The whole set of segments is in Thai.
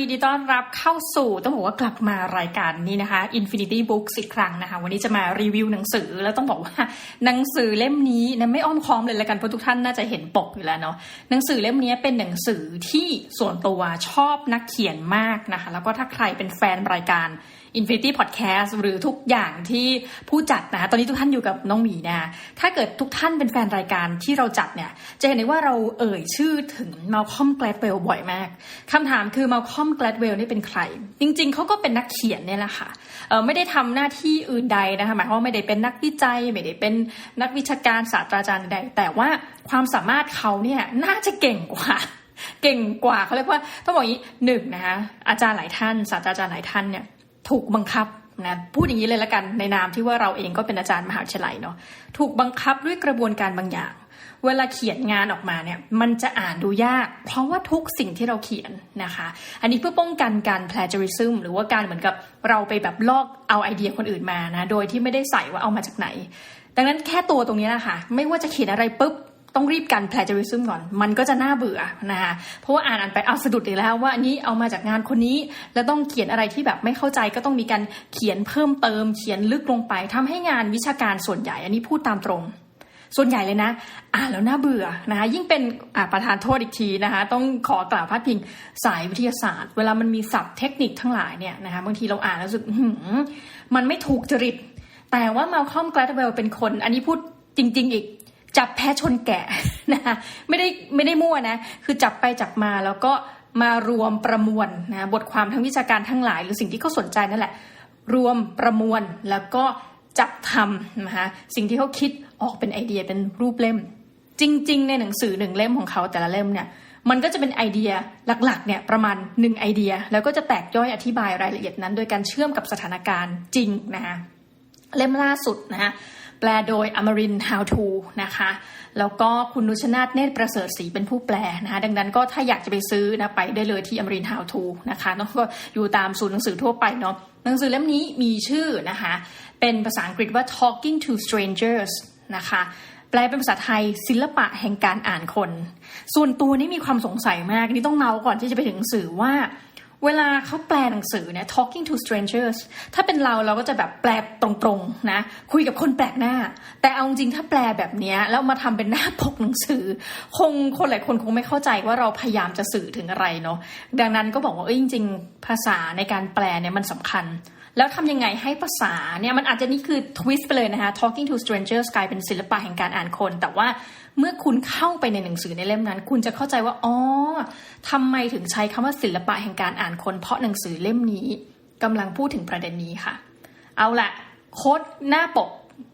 ยินดีต้อนรับเข้าสู่ต้องบอกว่ากลับมารายการนี้นะคะ Infinity Books อีกครั้งนะคะ วันนี้จะมารีวิวหนังสือแล้วต้องบอกว่าหนังสือเล่มนี้นะไม่อ้อมค้อมเลยละกันเพราะทุกท่านน่าจะเห็นปกอยู่แล้วเนาะหนังสือเล่มนี้เป็นหนังสือที่ส่วนตัวชอบนักเขียนมากนะคะ แล้วก็ถ้าใครเป็นแฟนรายการ Infinity Podcast หรือทุกอย่างที่ผู้จัดนะตอนนี้ทุกท่านอยู่กับน้องหมีนะถ้าเกิดทุกท่านเป็นแฟนรายการที่เราจัดเนี่ย จะเห็นได้ว่าเราเอ่ยชื่อถึง Malcolm Gladwell บ่อยมากคำถามคือ Malcolm Gladwell นี่เป็นใคร จริง ๆเขาก็เป็นนักเขียนเนี่ยแหละค่ะไม่ได้ทำหน้าที่อื่นใดนะคะหมายความว่าไม่ได้เป็นนักวิจัย ไม่ได้เป็นนักวิชาการศาสตราจารย์ใดแต่ว่าความสามารถเขาเนี่ยน่าจะเก่งกว่าเก่งกว่าเขาเรียกว่าต้องบอกอย่างนี้หนึ่งนะคะอาจารย์หลายท่านศาสตราจารย์หลายท่านเนี่ย ถูกบังคับนะพูดอย่างนี้เลยละกันในนามที่ว่าเราเองก็เป็นอาจารย์มหาวิทยาลัยเนาะถูกบังคับด้วยกระบวนการบางอย่าง เวลาเขียนงานออกมาเนี่ยมันจะอ่านดูยาก เพราะว่าทุกสิ่งที่เราเขียนนะคะ อันนี้เพื่อป้องกันการ plagiarism หรือว่าการเหมือนกับเราไปแบบลอกเอาไอเดียคนอื่นมานะโดยที่ไม่ได้ใส่ว่าเอามาจากไหน ดังนั้นแค่ตัวตรงนี้นะคะไม่ว่าจะเขียนอะไรปุ๊บ ต้องรีบกัน plagiarism ก่อน มันก็จะน่าเบื่อนะคะเพราะว่าอ่านอ่านไปเอาสะดุดอีกแล้วว่าอันนี้เอามาจากงานคนนี้ แล้วต้องเขียนอะไรที่แบบไม่เข้าใจก็ต้องมีการเขียนเพิ่มเติม เขียนลึกลงไปทำให้งานวิชาการส่วนใหญ่ อันนี้พูดตามตรง ส่วนใหญ่เลยนะ อ่านแล้วน่าเบื่อนะคะยิ่งเป็นประธานโทษอีกทีนะคะ ต้องขอกล่าวพาดพิงสายวิทยาศาสตร์ เวลามันมีศัพท์เทคนิคทั้งหลายเนี่ยนะคะบางทีเราอ่านแล้วรู้สึกมันไม่ถูกจริตแต่ว่ามาลคอมแกลดเวลเป็นคน อันนี้พูดจริง ๆ อีก จับแพ้ชนแกะนะคะไม่ได้ไม่ได้มั่วนะ คือจับไปจับมาแล้วก็มารวมประมวลนะบทความทั้งวิชาการทั้งหลาย หรือสิ่งที่เขาสนใจนั่นแหละ รวมประมวลแล้วก็จับทำนะคะสิ่งที่เขาคิดออกเป็นไอเดียเป็นรูปเล่ม จริง ๆ ในหนังสือหนึ่งเล่มของเขาแต่ละเล่มเนี่ยมันก็จะเป็นไอเดียหลักๆเนี่ยประมาณหนึ่งไอเดีย แล้วก็จะแตกย่อยอธิบายรายละเอียดนั้น โดยการเชื่อมกับสถานการณ์จริงนะคะเล่มล่าสุดนะคะ แปลโดยอมริน How to นะคะ แล้วก็คุณนุชนาธเนตรประเสริฐศรีเป็นผู้แปลนะคะดังนั้นก็ถ้าอยากจะไปซื้อนะไปได้เลยที่อมริน How to นะคะแล้วก็อยู่ตามศูนย์หนังสือทั่วไปเนาะหนังสือเล่มนี้มีชื่อนะคะเป็นภาษาอังกฤษว่า Talking to Strangers นะคะแปลเป็นภาษาไทยศิลปะแห่งการอ่านคน ส่วนตัวนี่มีความสงสัยมากนี่ต้องเมาก่อนที่จะไปถึงสื่อว่า เวลาเขาแปลหนังสือเนี่ย talking to strangers ถ้าเป็นเราเราก็จะแบบแปลตรงๆนะ คุยกับคนแปลกหน้า แต่เอาจริงถ้าแปลแบบนี้แล้วมาทำเป็นหน้าปกหนังสือ คงคนหลายคนคงไม่เข้าใจว่าเราพยายามจะสื่อถึงอะไรเนาะดังนั้นก็บอกว่าเอ้ยจริง ๆ ภาษาในการแปลเนี่ยมันสำคัญ แล้วทำยังไงให้ภาษาเนี่ยมันอาจจะนี่คือทวิสต์ไปเลยนะคะ talking to strangers กลายเป็นศิลปะแห่งการอ่านคน แต่ว่าเมื่อคุณเข้าไปในหนังสือในเล่มนั้น คุณจะเข้าใจว่าอ๋อทำไมถึงใช้คำว่าศิลปะแห่งการอ่านคน เพราะหนังสือเล่มนี้กำลังพูดถึงประเด็นนี้ค่ะ เอาละโค้ดหน้าปก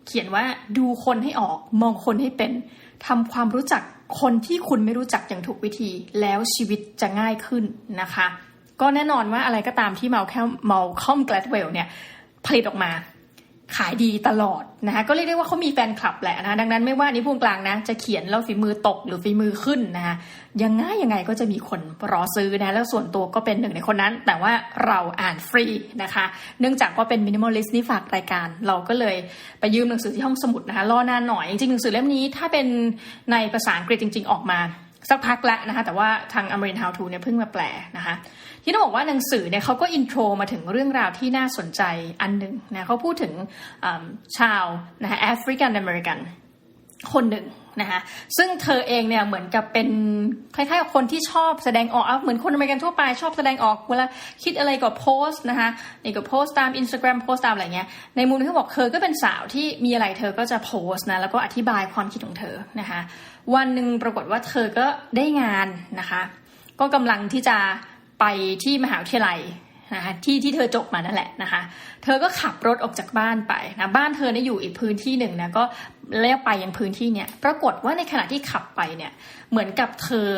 เขียนว่าดูคนให้ออกมองคนให้เป็นทำความรู้จักคนที่คุณไม่รู้จักอย่างถูกวิธี แล้วชีวิตจะง่ายขึ้นนะคะ ก็แน่นอนว่าอะไรก็ตามที่เมาแค่เมาคอมแกลดเวลเนี่ยผลิตออกมาขายดีตลอดนะคะก็เรียกได้ว่าเขามีแฟนคลับแหละนะดังนั้นไม่ว่านี้พูงกลางนะจะเขียนแล้วฝีมือตกหรือฝีมือขึ้นนะคะยังไงยังไงก็จะมีคนรอซื้อนะแล้วส่วนตัวก็เป็นหนึ่งในคนนั้น แต่ว่าเราอ่านฟรีนะคะ เนื่องจากว่าเป็นมินิมอลลิสต์นี่ฝากรายการ เราก็เลยไปยืมหนังสือที่ห้องสมุดนะคะรอนานหน่อยจริงๆหนังสือเล่มนี้ถ้าเป็นในภาษาอังกฤษจริง ๆ ออกมา สักพักแล้วนะคะแต่ว่าทางอเมริกัน How to เนี่ยเพิ่งมาแปลนะคะที่ต้องบอกว่าหนังสือเนี่ยเขาก็อินโทรมาถึงเรื่องราวที่น่าสนใจอันหนึ่งนะเขาพูดถึงชาวนะคะแอฟริกันอเมริกันคนหนึ่งนะคะซึ่งเธอเองเนี่ยเหมือนกับเป็นคล้ายๆกับคนที่ชอบแสดงออกเหมือนคนอเมริกันทั่วไปชอบแสดงออกเวลาคิดอะไรก็โพสต์นะคะนี่ก็โพสต์ตาม Instagram โพสต์ตามอะไรเงี้ยในมุมที่เขาบอกเธอก็เป็นสาวที่มีอะไรเธอก็จะโพสต์นะแล้วก็อธิบายความคิดของเธอนะคะ วันหนึ่งปรากฏว่าเธอก็ได้งานนะคะ ก็กำลังที่จะไปที่มหาวิทยาลัยนะคะที่ที่เธอจบมานั่นแหละนะคะ เธอก็ขับรถออกจากบ้านไปนะบ้านเธอเนี่ยอยู่อีกพื้นที่หนึ่งนะก็เลี้ยวไปยังพื้นที่เนี่ยปรากฏว่าในขณะที่ขับไปเนี่ยเหมือนกับเธอ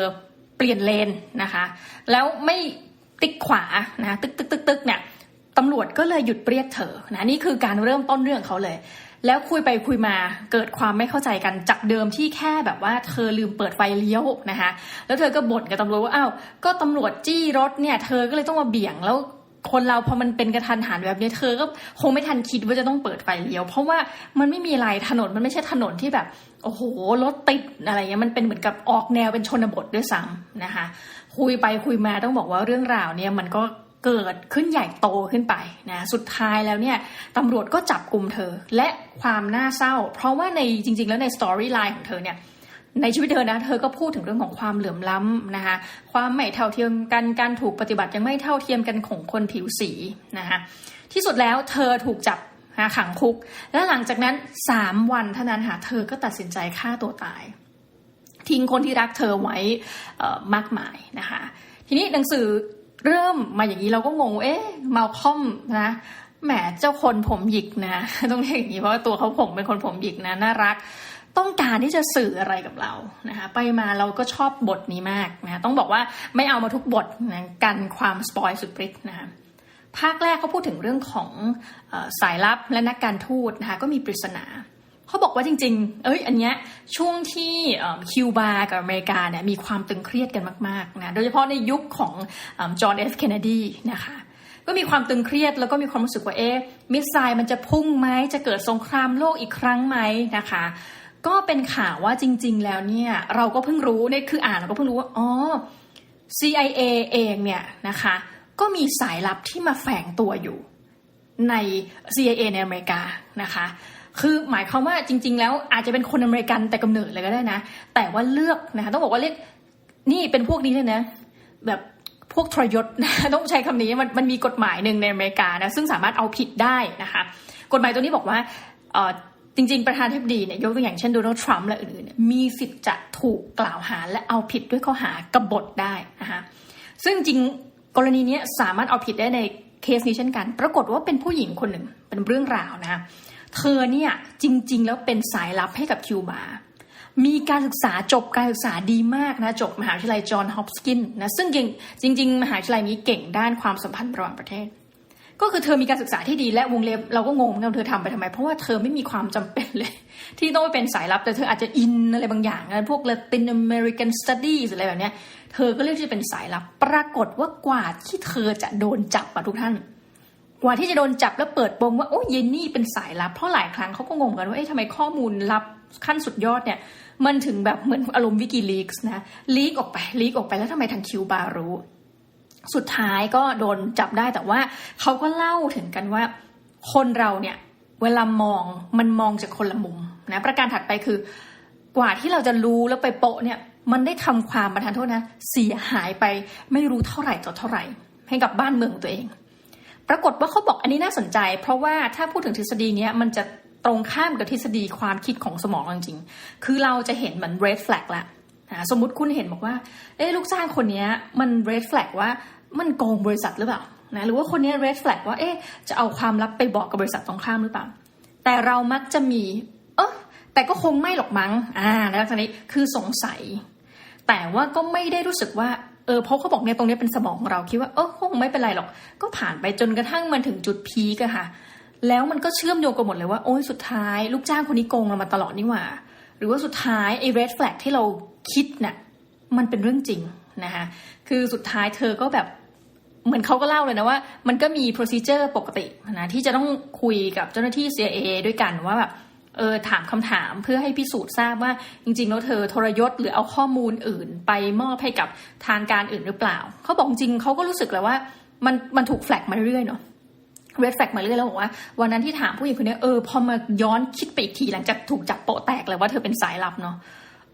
เปลี่ยนเลนนะคะ แล้วไม่ติ๊กขวานะตึกตึกตึกตึกเนี่ยตำรวจก็เลยหยุดเรียกเธอนะนี่คือการเริ่มต้นเรื่องเขาเลย แล้วคุยไปคุยมาเกิดความไม่เข้าใจกันจากเดิมที่แค่แบบว่าเธอลืมเปิดไฟเลี้ยวนะคะแล้วเธอก็บ่นกับตำรวจว่าอ้าวก็ตำรวจจี้รถเนี่ยเธอก็เลยต้องมาเบี่ยงแล้วคนเราพอมันเป็นกระทันหันแบบนี้เธอก็คงไม่ทันคิดว่าจะต้องเปิดไฟเลี้ยว เพราะว่ามันไม่มีอะไรถนนมันไม่ใช่ถนนที่แบบ โอ้โหรถติดอะไรเงี้ยมันเป็นเหมือนกับออกแนวเป็นชนบทด้วยซ้ำนะคะ คุยไปคุยมาต้องบอกว่าเรื่องราวเนี่ยมันก็ เกิดขึ้นใหญ่โตขึ้นไปนะสุดท้ายแล้วเนี่ยตำรวจก็จับกลุ่มเธอ และความน่าเศร้า เพราะว่าในจริง ๆ แล้วในสตอรี่ไลน์ของเธอเนี่ยในชีวิตเธอนะเธอก็พูดถึงเรื่องของความเหลื่อมล้ำนะคะความไม่เท่าเทียมกันการถูกปฏิบัติยังไม่เท่าเทียมกันของคนผิวสีนะคะที่สุดแล้วเธอถูกจับนะขังคุก และหลังจากนั้นสามวันเท่านั้นค่ะเธอก็ตัดสินใจฆ่าตัวตาย ทิ้งคนที่รักเธอไว้มากมายนะคะทีนี้หนังสือ เริ่มมาอย่างนี้เราก็งง เอ๊ะมาคอมนะแหมเจ้าคนผมหยิกนะ ต้องเรียกอย่างนี้เพราะว่าตัวเขาผมเป็นคนผมหยิกนะน่ารัก ต้องการที่จะสื่ออะไรกับเรานะคะไปมาเราก็ชอบบทนี้มากนะต้องบอกว่าไม่เอามาทุกบทนะกันความสปอยสุดฤทธิ์นะคะภาคแรกเขาพูดถึงเรื่องของอสายลับและนักการทูตนะคะก็มีปริศนา เขาบอกว่าจริง ๆ เอ้ย อันเนี้ยช่วงที่คิวบากับอเมริกาเนี่ยมีความตึงเครียดกันมากๆนะ โดยเฉพาะในยุคของจอห์นเอฟเคนเนดีนะคะ ก็มีความตึงเครียดแล้วก็มีความรู้สึกว่าเอ๊ะมิสไซล์มันจะพุ่งไหม จะเกิดสงครามโลกอีกครั้งไหมนะคะ ก็เป็นข่าวว่าจริง ๆ แล้วเนี่ยเราก็เพิ่งรู้เนี่ยคืออ่านเราก็เพิ่งรู้ว่าอ๋อ CIA เองเนี่ยนะคะ ก็มีสายลับที่มาแฝงตัวอยู่ใน CIA ในอเมริกานะคะ คือหมายความว่าจริง ๆ แล้วอาจจะเป็นคนอเมริกันแต่กำเนิดเลยก็ได้นะ แต่ว่าเลือกนะคะต้องบอกว่าเล่นนี่เป็นพวกนี้เลยนะ แบบพวกทรยศนะต้องใช้คำนี้มันมันมีกฎหมายหนึ่งในอเมริกานะซึ่งสามารถเอาผิดได้นะคะกฎหมายตัวนี้บอกว่าจริง ๆ ประธานาธิบดีเนี่ยยกตัวอย่างเช่นโดนัลด์ทรัมป์และอื่นๆมีสิทธิ์จะถูกกล่าวหาและเอาผิดด้วยข้อหากบฏได้นะคะซึ่งจริงกรณีนี้สามารถเอาผิดได้ในเคสนี้เช่นกัน ปรากฏว่าเป็นผู้หญิงคนหนึ่งเป็นเรื่องราวนะ เธอเนี่ยจริง ๆ แล้วเป็นสายลับให้กับคิวบา มีการศึกษาจบการศึกษาดีมากนะ จบมหาวิทยาลัยจอห์นฮอปกินส์นะซึ่งจริง ๆ มหาวิทยาลัยนี้เก่งด้านความสัมพันธ์ระหว่างประเทศ ก็คือเธอมีการศึกษาที่ดีและวงเล็บเราก็งงเหมือนกันเธอทำไปทำไม เพราะว่าเธอไม่มีความจำเป็นเลย ที่ต้องไปเป็นสายลับแต่เธออาจจะอินอะไรบางอย่างนะพวก Latin American Studies อะไรแบบเนี้ยเธอก็เลือกที่จะเป็นสายลับ ปรากฏว่ากว่าที่เธอจะโดนจับอะทุกท่าน ว่าที่จะโดนจับแล้วเปิดโปงว่าโอ้ยเยนนี่เป็นสายลับ เพราะหลายครั้งเขาก็งงกันว่าเอ๊ะทำไมข้อมูลลับขั้นสุดยอดเนี่ยมันถึงแบบเหมือนอารมณ์วิกิลีกส์นะลีกออกไปลีกออกไปแล้วทำไมทางคิวบารู้สุดท้ายก็โดนจับได้แต่ว่าเขาก็เล่าถึงกันว่า คนเราเนี่ยเวลามองมันมองจากคนละมุมนะประการถัดไปคือกว่าที่เราจะรู้แล้วไปโปะเนี่ยมันได้ทำความประทานโทษนะเสียหายไปไม่รู้เท่าไหร่ต่อเท่าไหร่ ให้กับบ้านเมืองตัวเอง ปรากฏว่าเขาบอกอันนี้น่าสนใจ เพราะว่าถ้าพูดถึงทฤษฎีเนี้ยมันจะตรงข้ามกับทฤษฎีความคิดของสมองเราจริงๆ คือเราจะเห็นเหมือน red flag ละนะสมมติคุณเห็นบอกว่า เอ้ลูกจ้างคนนี้มัน red flag ว่ามันโกงบริษัทหรือเปล่า นะ หรือว่าคนนี้ red flag ว่า เอ๊ะจะเอาความลับไปบอกกับบริษัทตรงข้ามหรือเปล่า แต่เรามักจะมี เออแต่ก็คงไม่หรอกมั้ง อ่าแล้วจานี้ คือสงสัย แต่ว่าก็ไม่ได้รู้สึกว่า เออเพราะเขาบอกเนี่ยตรงนี้เป็นสมองของเราคิดว่าเออคงไม่เป็นไรหรอก ก็ผ่านไปจนกระทั่งมันถึงจุดพีกอะค่ะ แล้วมันก็เชื่อมโยงกันหมดเลยว่าโอ้ยสุดท้าย ลูกจ้างคนนี้โกงเรามาตลอดนี่หว่า หรือว่าสุดท้ายไอ้ red flag ที่เราคิดน่ะมันเป็นเรื่องจริงนะคะคือสุดท้ายเธอก็แบบเหมือนเขาก็เล่าเลยนะว่า มันก็มี procedure ปกตินะที่จะต้องคุยกับเจ้าหน้าที่ CIA ด้วยกันว่าแบบ เออถามคำถามเพื่อให้พิสูจน์ทราบว่าจริงๆแล้วเธอทรยศหรือเอาข้อมูลอื่น ไปมอบให้กับทางการอื่นหรือเปล่า เขาบอกจริงเขาก็รู้สึกแล้วว่ามันมันถูกแฟลกมาเรื่อยเนาะเรดแฟลกมาเรื่อยแล้วบอกว่าวันนั้นที่ถามผู้หญิงคนนี้เออพอมาย้อนคิดไปอีกทีหลังจากถูกจับโปะแตกเลยว่าเธอเป็นสายลับเนาะ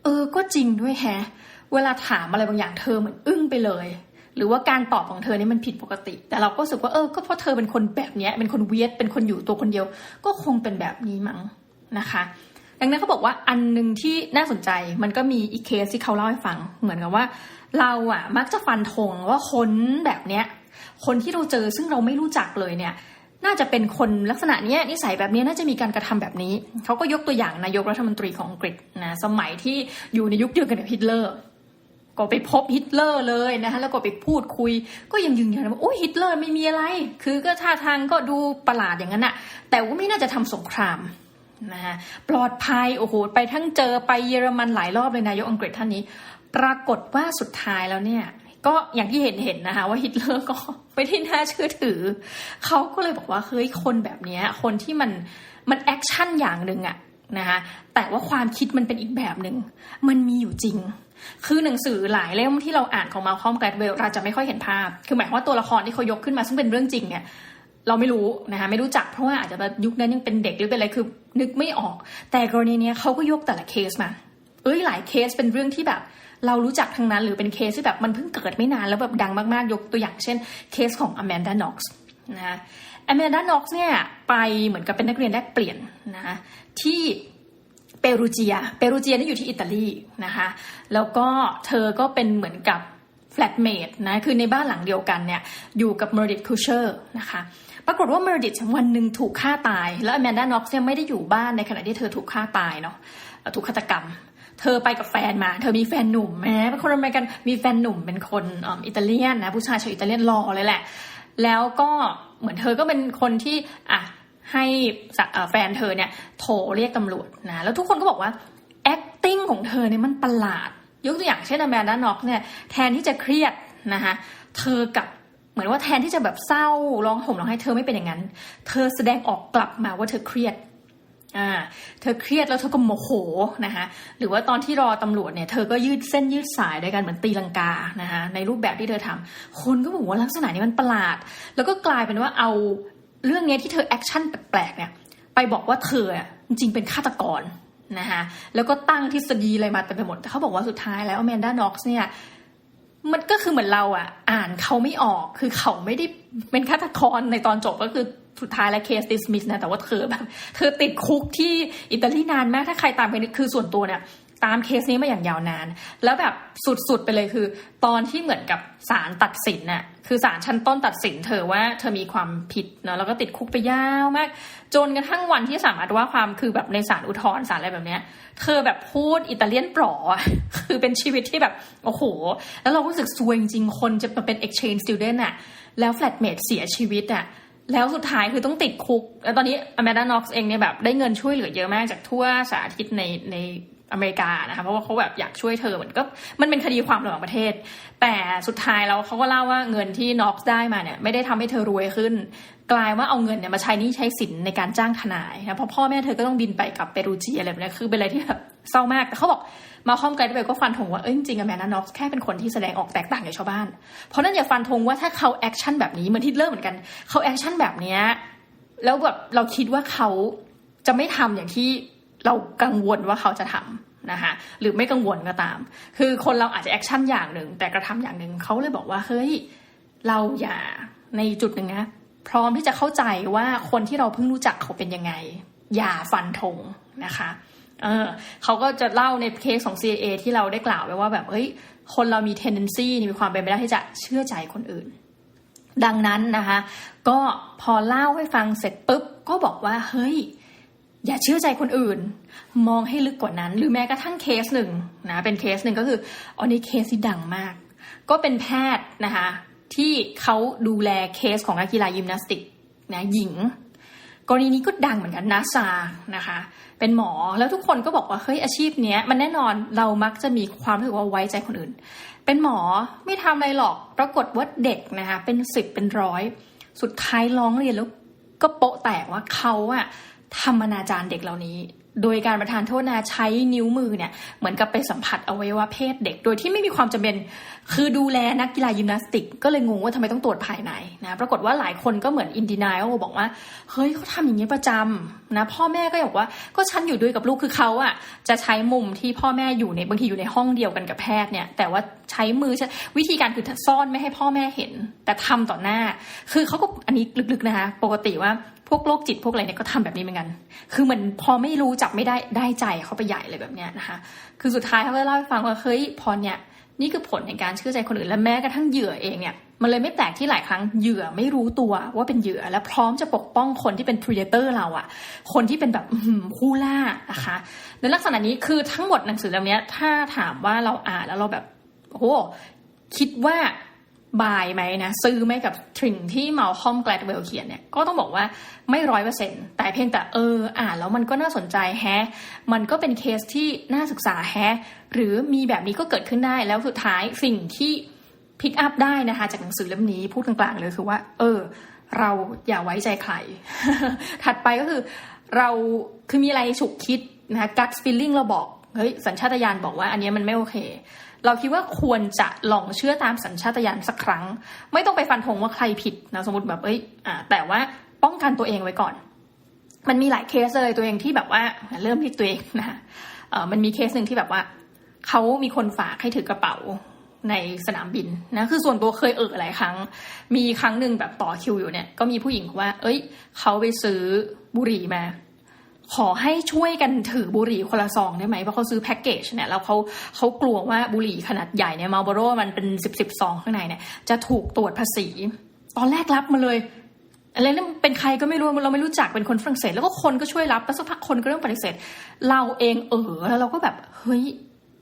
เออก็จริงด้วยแฮะ เวลาถามอะไรบางอย่างเธอเหมือนอึ้งไปเลย หรือว่าการตอบของเธอนี่มันผิดปกติ แต่เราก็รู้สึกว่าเออก็เพราะเธอเป็นคนแบบเนี้ยเป็นคนเวียดเป็นคนอยู่ตัวคนเดียว ก็คงเป็นแบบนี้มั้ง นะคะดังนั้นเขาบอกว่าอันหนึ่งที่น่าสนใจมันก็มีอีกเคสที่เขาเล่าให้ฟังเหมือนกับว่า เราอะมักจะฟันธงว่าคนแบบเนี้ยคนที่เราเจอซึ่งเราไม่รู้จักเลยเนี่ย น่าจะเป็นคนลักษณะเนี้ยนิสัยแบบเนี้ยน่าจะมีการกระทำแบบนี้ เขาก็ยกตัวอย่างนายกรัฐมนตรีของอังกฤษนะสมัยที่อยู่ในยุคเดียวกันกับฮิตเลอร์ก็ไปพบฮิตเลอร์เลยนะคะแล้วก็ไปพูดคุย ก็ยังยืนยันว่าโอ้ยฮิตเลอร์ไม่มีอะไร คือก็ท่าทางก็ดูประหลาดอย่างนั้นอะแต่ว่าไม่น่าจะทำสงคราม นะคะปลอดภัยโอ้โหไปทั้งเจอไปเยอรมันหลายรอบเลยนายกอังกฤษท่านนี้ ปรากฏว่าสุดท้ายแล้วเนี่ยก็อย่างที่เห็นเห็นนะคะว่าฮิตเลอร์ก็ไม่ได้น่าเชื่อถือ เขาก็เลยบอกว่าเฮ้ยคนแบบนี้คนที่มันมันแอคชั่นอย่างหนึ่งอะนะคะแต่ว่าความคิดมันเป็นอีกแบบหนึ่งมันมีอยู่จริง คือหนังสือหลายเล่มที่เราอ่านของมาคอมแกรดเวลเราจะไม่ค่อยเห็นภาพ คือหมายความว่าตัวละครที่เขายกขึ้นมาซึ่งเป็นเรื่องจริงเนี่ยเราไม่รู้นะคะไม่รู้จักเพราะว่าอาจจะแบบยุคนั้นยังเป็นเด็กหรือเป็นอะไรคือ นึกไม่ออก แต่กรณีเนี้ยเขาก็ยกแต่ละเคสมา เอ้ยหลายเคสเป็นเรื่องที่แบบ เรารู้จักทั้งนั้นหรือเป็นเคสที่แบบมันเพิ่งเกิดไม่นานแล้วแบบดังมากๆ ยกตัวอย่างเช่นเคสของอแมนดาน็อกซ์นะอแมนดาน็อกซ์เนี่ยไปเหมือนกับเป็นนักเรียนแลกเปลี่ยนนะที่เปรูเจีย เปรูเจียนี่อยู่ที่อิตาลีนะคะแล้วก็เธอก็เป็นเหมือนกับแฟลตเมดนะคือในบ้านหลังเดียวกันเนี่ยอยู่กับเมอร์ดิตคูเชอร์นะคะ รากฏว่าเมอร์ดิตวันหนึ่งถูกฆ่าตาย แล้วแมนด้าน็อกซ์เนี่ยไม่ได้อยู่บ้านในขณะที่เธอถูกฆ่าตายเนาะถูกฆาตกรรม เธอไปกับแฟนมา เธอมีแฟนหนุ่มแหมเป็นคนอเมริกันมีแฟนหนุ่มเป็นคนอิตาเลียนนะผู้ชายชาวอิตาเลียนรอเลยแหละ แล้วก็เหมือนเธอก็เป็นคนที่อะให้แฟนเธอเนี่ยโทรเรียกตำรวจนะแล้วทุกคนก็บอกว่า acting ของเธอเนี่ยมันประหลาด ยกตัวอย่างเช่นแมนด้าน็อกเนี่ยแทนที่จะเครียดนะคะเธอกับ เหมือนว่าแทนที่จะแบบเศร้าร้องห่มร้องไห้เธอไม่เป็นอย่างนั้น เธอแสดงออกกลับมาว่าเธอเครียดอ่าเธอเครียดแล้วเธอก็โมโหนะคะหรือว่าตอนที่รอตำรวจเนี่ยเธอก็ยืดเส้นยืดสายด้วยกันเหมือนตีลังกานะคะในรูปแบบที่เธอทำคนก็บอกว่าลักษณะนี้มันประหลาด แล้วก็กลายเป็นว่าเอาเรื่องนี้ที่เธอแอคชั่นแปลกๆเนี่ยไปบอกว่าเธอจริงๆเป็นฆาตกรนะคะแล้วก็ตั้งทฤษฎีอะไรมาเต็มไปหมดแต่เขาบอกว่าสุดท้ายแล้วแมนด้าน็อกซ์เนี่ย มันก็คือเหมือนเราอะ อ่านเขาไม่ออกคือเขาไม่ได้เป็นฆาตกรในตอนจบก็คือสุดท้ายแล้วเคสดิสมิสนะแต่ว่าเธอแบบเธอติดคุกที่อิตาลีนานมากถ้าใครตามไปนี่คือส่วนตัวเนี่ย ตามเคสนี้มาอย่างยาวนาน แล้วแบบสุดๆไปเลยคือ ตอนที่เหมือนกับศาลตัดสินน่ะคือศาลชั้นต้นตัดสินเธอว่าเธอมีความผิดเนาะแล้วก็ติดคุกไปยาวมาก จนกระทั่งวันที่สามารถว่าความคือแบบในศาลอุทธรณ์ศาลอะไรแบบเนี้ย เธอแบบพูดอิตาเลียนปลออคือเป็นชีวิตที่แบบโอ้โห แล้วเรารู้สึกซวยจริงๆคนจะมาเป็น exchange student อะแล้วแฟลตเมทเสียชีวิตอะแล้วสุดท้ายคือต้องติดคุก แล้วตอนนี้อแมดาน็อกซ์เองเนี่ยแบบได้เงินช่วยเหลือเยอะมากจากทั่วสารทิศในใน อเมริกานะคะเพราะว่าเขาแบบอยากช่วยเธอเหมือนก็มันเป็นคดีความระหว่างประเทศ แต่สุดท้ายแล้วเขาก็เล่าว่าเงินที่น็อกซ์ได้มาเนี่ยไม่ได้ทำให้เธอรวยขึ้น กลายว่าเอาเงินเนี่ยมาใช้นี่ใช้สินในการจ้างทนายนะเพราะพ่อแม่เธอก็ต้องบินไปกับเปรูจีอะไรแบบนี้คือเป็นอะไรที่แบบเศร้ามากแต่เขาบอกมาคอมไกด์เบลก็ฟันธงว่าเอ้ยจริงๆอแมนดาน็อกซ์แค่เป็นคนที่แสดงออกแตกต่างจากชาวบ้าน เพราะนั่นอย่าฟันธงว่าถ้าเขาแอคชั่นแบบนี้เหมือนที่เริ่มเหมือนกันเขาแอคชั่นแบบเนี้ยแล้วแบบเราคิดว่าเขาจะไม่ทำอย่างที่ เรากังวลว่าเขาจะทำนะคะหรือไม่กังวลก็ตาม คือคนเราอาจจะแอคชั่นอย่างหนึ่งแต่กระทำอย่างหนึ่งเขาเลยบอกว่าเฮ้ยเราอย่าในจุดหนึ่งนะพร้อมที่จะเข้าใจว่าคนที่เราเพิ่งรู้จักเขาเป็นยังไง อย่าฟันธงนะคะเออเขาก็จะเล่าในเคสของ CIA ที่เราได้กล่าวไว้ว่าแบบเฮ้ยคนเรามี tendency มีความเป็นไปได้ที่จะเชื่อใจคนอื่น ดังนั้นนะคะ ก็พอเล่าให้ฟังเสร็จปุ๊บก็บอกว่าเฮ้ย อย่าเชื่อใจคนอื่น มองให้ลึกกว่านั้น หรือแม้กระทั่งเคสหนึ่งนะเป็นเคสหนึ่งก็คืออันนี้เคสที่ดังมาก ก็เป็นแพทย์นะคะที่เขาดูแลเคสของนักกีฬายิมนาสติกนะหญิง กรณีนี้ก็ดังเหมือนกันนาซานะคะ เป็นหมอแล้วทุกคนก็บอกว่าเฮ้ยอาชีพเนี้ยมันแน่นอนเรามักจะมีความรู้สึกว่าไว้ใจคนอื่น เป็นหมอไม่ทำอะไรหรอกปรากฏว่าเด็กนะคะเป็นสิบเป็นร้อย สุดท้ายร้องเรียนแล้วก็โปะแตกว่าเขาอะ ทำอนาจารเด็กเหล่านี้ โดยการประทานโทษนะใช้นิ้วมือเนี่ยเหมือนกับไปสัมผัสอวัยวะเพศเด็ก โดยที่ไม่มีความจำเป็นคือดูแลนักกีฬายิมนาสติก ก็เลยงงว่าทำไมต้องตรวจภายในนะปรากฏว่าหลายคนก็เหมือนอินดีนายบอกว่าเฮ้ยเขาทำอย่างนี้ประจำนะพ่อแม่ก็บอกว่าก็ฉันอยู่ด้วยกับลูกคือเขาอะจะใช้มุมที่พ่อแม่อยู่ในบางทีอยู่ในห้องเดียวกันกับแพทย์เนี่ยแต่ว่าใช้มือวิธีการคือซ่อนไม่ให้พ่อแม่เห็น แต่ทำต่อหน้า คือเขาก็อันนี้ลึกๆนะคะปกติว่า พวกโรคจิตพวกอะไรเนี่ยก็ทำแบบนี้เหมือนกัน คือเหมือนพอไม่รู้จับไม่ได้ได้ใจเขาไปใหญ่เลยแบบเนี้ยนะคะ คือสุดท้ายเขาก็เล่าให้ฟังว่าเฮ้ยพอเนี่ยนี่คือผลในการเชื่อใจคนอื่นและแม้กระทั่งเหยื่อเองเนี่ยมันเลยไม่แปลกที่หลายครั้งเหยื่อไม่รู้ตัวว่าเป็นเหยื่อ และพร้อมจะปกป้องคนที่เป็น predator เราอะคนที่เป็นแบบคู่ล่านะคะในลักษณะนี้คือทั้งหมดหนังสือเล่มนี้ถ้าถามว่าเราอ่านแล้วเราแบบโอ้คิดว่า บายไหมนะซื้อไหมกับทริงที่เมาคอมแกลดเวลเขียนเนี่ยก็ต้องบอกว่าไม่ร้อยเปอร์เซ็นแต่เพียงแต่เอออ่านแล้วมันก็น่าสนใจแฮะมันก็เป็นเคสที่น่าศึกษาแฮะหรือมีแบบนี้ก็เกิดขึ้นได้แล้วสุดท้ายสิ่งที่พิกอัพได้นะคะจากหนังสือเล่มนี้พูดกลางๆเลยคือว่า เออ เราอย่าไว้ใจใคร ถัดไปก็คือ เราคือมีอะไรฉุกคิดนะคะ gut feeling เราบอก เฮ้ยสัญชาตญาณบอกว่าอันนี้มันไม่โอเค เราคิดว่าควรจะลองเชื่อตามสัญชาตญาณสักครั้ง ไม่ต้องไปฟันธงว่าใครผิดนะสมมติแบบเอ้ยอ่าแต่ว่าป้องกันตัวเองไว้ก่อน มันมีหลายเคสเลยตัวเองที่แบบว่าเริ่มที่ตัวเองนะคะเออมันมีเคสหนึ่งที่แบบว่าเขามีคนฝากให้ถือกระเป๋าในสนามบินนะคือส่วนตัวเคยเออหลายครั้ง มีครั้งหนึ่งแบบต่อคิวอยู่เนี่ยก็มีผู้หญิงว่า เอ้ยเขาไปซื้อบุหรี่มา ขอให้ช่วยกันถือบุหรี่คนละซองได้ไหมเพราะเขาซื้อแพ็กเกจเนี่ยแล้วเขาเขากลัวว่าบุหรี่ขนาดใหญ่เนี่ยมาลบโรมันเป็นสิบสิบซองข้างในเนี่ยจะถูกตรวจภาษี ตอนแรกรับมาเลยอะไรนั่นเป็นใครก็ไม่รู้เราไม่รู้จักเป็นคนฝรั่งเศส แล้วก็คนก็ช่วยรับแล้วสักพักคนก็เริ่มปฏิเสธเราเองเออแล้วเราก็แบบเฮ้ย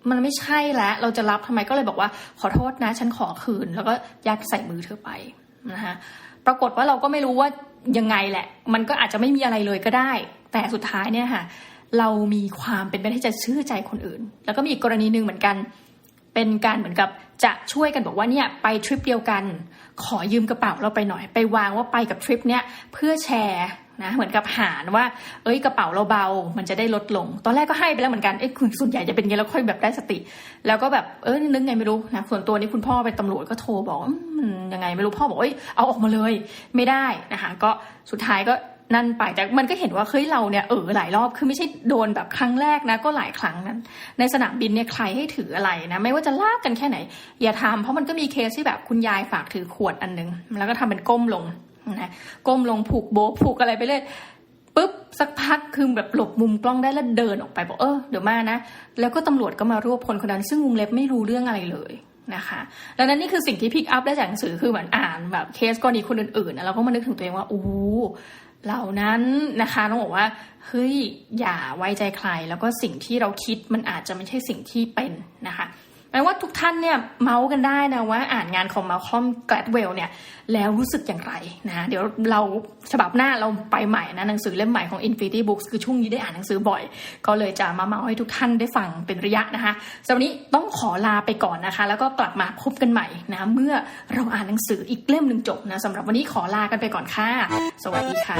มันไม่ใช่แล้ว เราจะรับทำไมก็เลยบอกว่า ขอโทษนะ ฉันขอคืน แล้วก็ยัดใส่มือเธอไปนะคะปรากฏว่าเราก็ไม่รู้ว่ายังไงแหละ มันก็อาจจะไม่มีอะไรเลยก็ได้ แต่สุดท้ายเนี่ยค่ะเรามีความเป็นไปได้ที่จะเชื่อใจคนอื่น แล้วก็มีอีกกรณีหนึ่งเหมือนกัน เป็นการเหมือนกับจะช่วยกันบอกว่าเนี่ยไปทริปเดียวกัน ขอยืมกระเป๋าเราไปหน่อย ไปวางว่าไปกับทริปเนี้ยเพื่อแชร์นะเหมือนกับหารว่า เอ้ยกระเป๋าเราเบา มันจะได้ลดลง ตอนแรกก็ให้ไปแล้วเหมือนกันเอ้ยคุณส่วนใหญ่จะเป็นอย่างแล้วค่อยแบบได้สติ แล้วก็แบบเออนึกไงไม่รู้นะส่วนตัวนี้คุณพ่อเป็นตำรวจก็โทรบอกว่าอืมมันยังไงไม่รู้พ่อบอกเอ้ยเอาออกมาเลย ไม่ได้นะคะก็สุดท้ายก็ นั่นไปแต่มันก็เห็นว่าเฮ้ยเราเนี่ยเออหลายรอบคือไม่ใช่โดนแบบครั้งแรกนะ ก็หลายครั้งนั้นในสนามบินเนี่ยใครให้ถืออะไรนะ ไม่ว่าจะลากกันแค่ไหน อย่าทำเพราะมันก็มีเคสที่แบบคุณยายฝากถือขวดอันนึง แล้วก็ทำเป็นก้มลงนะก้มลงผูกโบะผูกอะไรไปเลยปุ๊บสักพักคือแบบหลบมุมกล้องได้แล้วเดินออกไปบอกเออเดี๋ยวมานะ แล้วก็ตำรวจก็มารวบคนคนนั้นซึ่งวงเล็บไม่รู้เรื่องอะไรเลยนะคะดังนั้นนี่คือสิ่งที่พิกอัพได้จากหนังสือคือเหมือนอ่านแบบเคสกรณีคนอื่นๆนะเราก็มานึกถึงตัวเองว่าโอ้ เหล่านั้นนะคะต้องบอกว่าเฮ้ยอย่าไว้ใจใคร แล้วก็สิ่งที่เราคิดมันอาจจะไม่ใช่สิ่งที่เป็นนะคะ แปลว่าทุกท่านเนี่ยเมาส์กันได้นะว่าอ่านงานของมาคอมแกลดเวลเนี่ยแล้วรู้สึกอย่างไรนะเดี๋ยวเราฉบับหน้าเราไปใหม่นะหนังสือเล่มใหม่ของ Infinity Books คือช่วงนี้ได้อ่านหนังสือบ่อย ก็เลยจะมาเมาส์ให้ทุกท่านได้ฟังเป็นระยะนะคะสำหรับวันนี้ต้องขอลาไปก่อนนะคะ แล้วก็กลับมาพบกันใหม่นะเมื่อเราอ่านหนังสืออีกเล่มหนึ่งจบนะสำหรับวันนี้ขอลากันไปก่อนค่ะ สวัสดีค่ะ